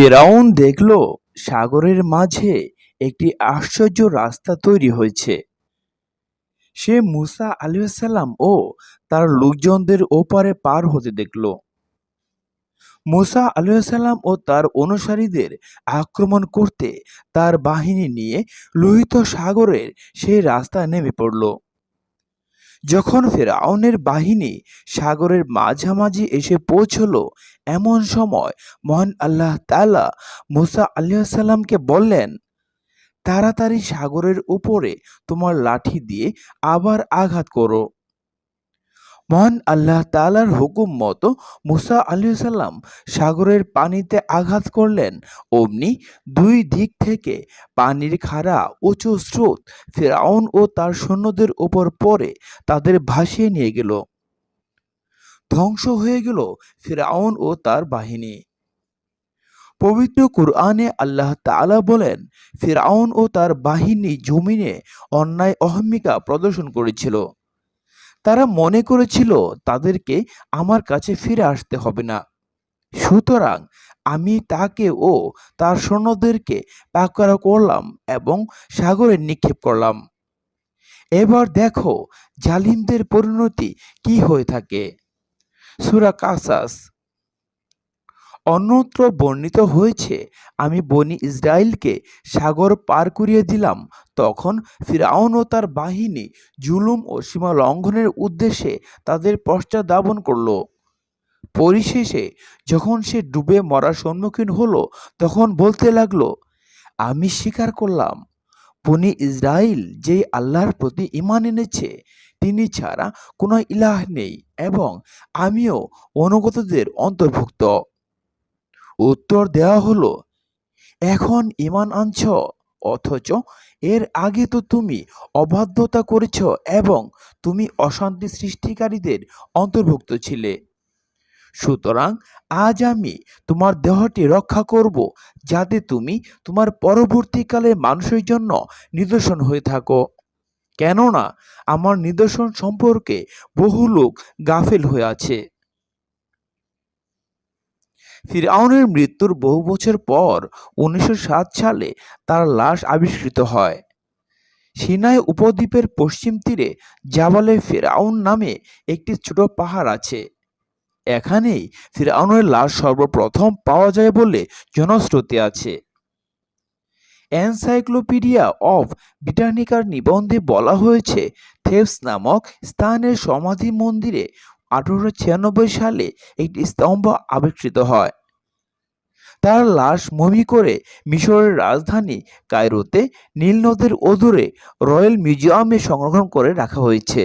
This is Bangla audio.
ফেরাউন দেখল, সাগরের মাঝে একটি আশ্চর্য রাস্তা তৈরি হয়েছে। সে মুসা আলাইসাল্লাম ও তার লোকজনদের ওপারে পার হতে দেখল। মুসা আলাইসাল্লাম ও তার অনুসারীদের আক্রমণ করতে তার বাহিনী নিয়ে লোহিত সাগরের সেই রাস্তা নেমে পড়ল। যখন ফেরাউনের বাহিনী সাগরের মাঝামাঝি এসে পৌঁছল, এমন সময় মহান আল্লাহ তালা মুসা আলাইসাল্লামকে বললেন, তাড়াতাড়ি সাগরের উপরে তোমার লাঠি দিয়ে আবার আঘাত করো। মহান আল্লাহ তাআলার হুকুম মতো মুসা আলাইসাল্লাম সাগরের পানিতে আঘাত করলেন। অমনি দুই দিক থেকে পানির খাড়া উঁচু স্রোত ফেরাউন ও তার সৈন্যদের ওপর পড়ে তাদের ভাসিয়ে নিয়ে গেল। ধ্বংস হয়ে গেল ফেরাউন ও তার বাহিনী। পবিত্র কুরআনে আল্লাহ তাআলা বলেন ফেরাউন ও তার বাহিনী জমিনে অন্যায় অহমিকা প্রদর্শন করেছিল। তারা মনে করেছিল তাদেরকে আমার কাছে ফিরে আসতে হবে না। সুতরাং আমি তাকে ও তার সৈন্যদেরকে পাকড়া করলাম এবং সাগরে নিক্ষেপ করলাম। এবার দেখো জালিমদের পরিণতি কি হয়ে থাকে। সুরা কাসাস অন্যত্র বর্ণিত হয়েছে, আমি বনি ইসরায়েলকে সাগর পার করিয়ে দিলাম। তখন ফিরাউন ও তার বাহিনী জুলুম ও সীমা লঙ্ঘনের উদ্দেশ্যে তাদের পশ্চাদাবন করল। পরিশেষে যখন সে ডুবে মরার সম্মুখীন হলো, তখন বলতে লাগল, আমি স্বীকার করলাম, বনি ইসরায়েল যে আল্লাহর প্রতি ইমান এনেছে, তিনি ছাড়া কোনো ইলাহ নেই এবং আমিও অনুগতদের অন্তর্ভুক্ত। উত্তর দেওয়া হলো, এখন ইমান আনছ, অথচ এর আগে তো তুমি অবাধ্যতা করেছ এবং তুমি অশান্তি সৃষ্টিকারীদের অন্তর্ভুক্ত ছিলে। সুতরাং আজ আমি তোমার দেহটি রক্ষা করব, যাতে তুমি তোমার পরবর্তীকালে মানুষের জন্য নিদর্শন হয়ে থাকো। কেননা আমার নিদর্শন সম্পর্কে বহু লোক গাফেল হয়ে আছে। ফিরআউনের মৃত্যুর বহু বছর পর উনিশশো সাত সালে তার লাশ আবিষ্কৃত হয়। সিনাই উপদ্বীপের পশ্চিম তীরে জাবালে ফিরআউন নামে একটি ছোট পাহাড় আছে। এখানেই ফিরআউনের লাশ সর্বপ্রথম পাওয়া যায় বলে জনশ্রুতি আছে। এনসাইক্লোপিডিয়া অফ ব্রিটানিকার নিবন্ধে বলা হয়েছে, থেপস নামক স্থানের সমাধি মন্দিরে আঠারোশো ছিয়ানব্বই সালে একটি স্তম্ভ আবিষ্কৃত হয়। তার লাশ মমি করে মিশরের রাজধানী কায়রোতে নীল নদের অদূরে রয়্যাল মিউজিয়ামে সংরক্ষণ করে রাখা হয়েছে।